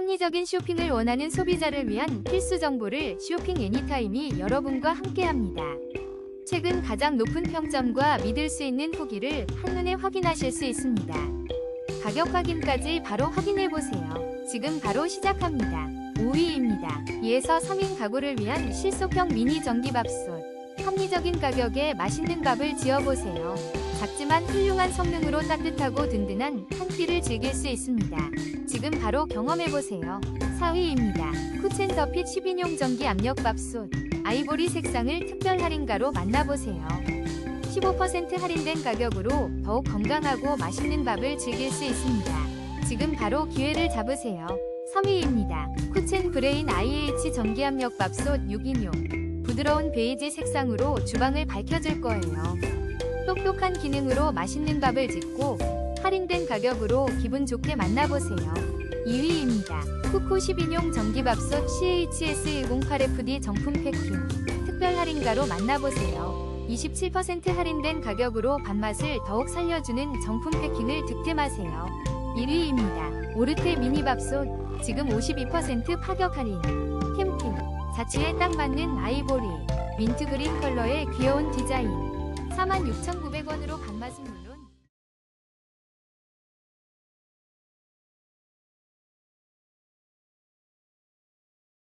합리적인 쇼핑을 원하는 소비자를 위한 필수 정보를 쇼핑 애니타임이 여러분과 함께합니다. 최근 가장 높은 평점과 믿을 수 있는 후기를 한눈에 확인하실 수 있습니다. 가격 확인까지 바로 확인해 보세요. 지금 바로 시작합니다. 5위입니다. 2에서 3인 가구를 위한 실속형 미니 전기밥솥. 합리적인 가격에 맛있는 밥을 지어보세요. 작지만 훌륭한 성능으로 따뜻하고 든든한 한 끼를 즐길 수 있습니다. 지금 바로 경험해보세요. 4위입니다. 쿠첸 더핏 10인용 전기 압력밥솥. 아이보리 색상을 특별 할인가로 만나보세요. 15% 할인된 가격으로 더욱 건강하고 맛있는 밥을 즐길 수 있습니다. 지금 바로 기회를 잡으세요. 3위입니다. 쿠첸 브레인 IH 전기압력밥솥 6인용. 부드러운 베이지 색상으로 주방을 밝혀줄 거예요. 똑똑한 기능으로 맛있는 밥을 짓고 할인된 가격으로 기분 좋게 만나보세요. 2위입니다. 쿠코 10인용 전기밥솥 CHS108FD 정품 패킹. 특별 할인가로 만나보세요. 27% 할인된 가격으로 밥맛을 더욱 살려주는 정품 패킹을 득템하세요. 1위입니다. 오르테 미니밥솥 지금 52% 파격 할인. 캠핑 자취에 딱 맞는 아이보리 민트 그린 컬러의 귀여운 디자인 46,900원으로 밥맛은 물론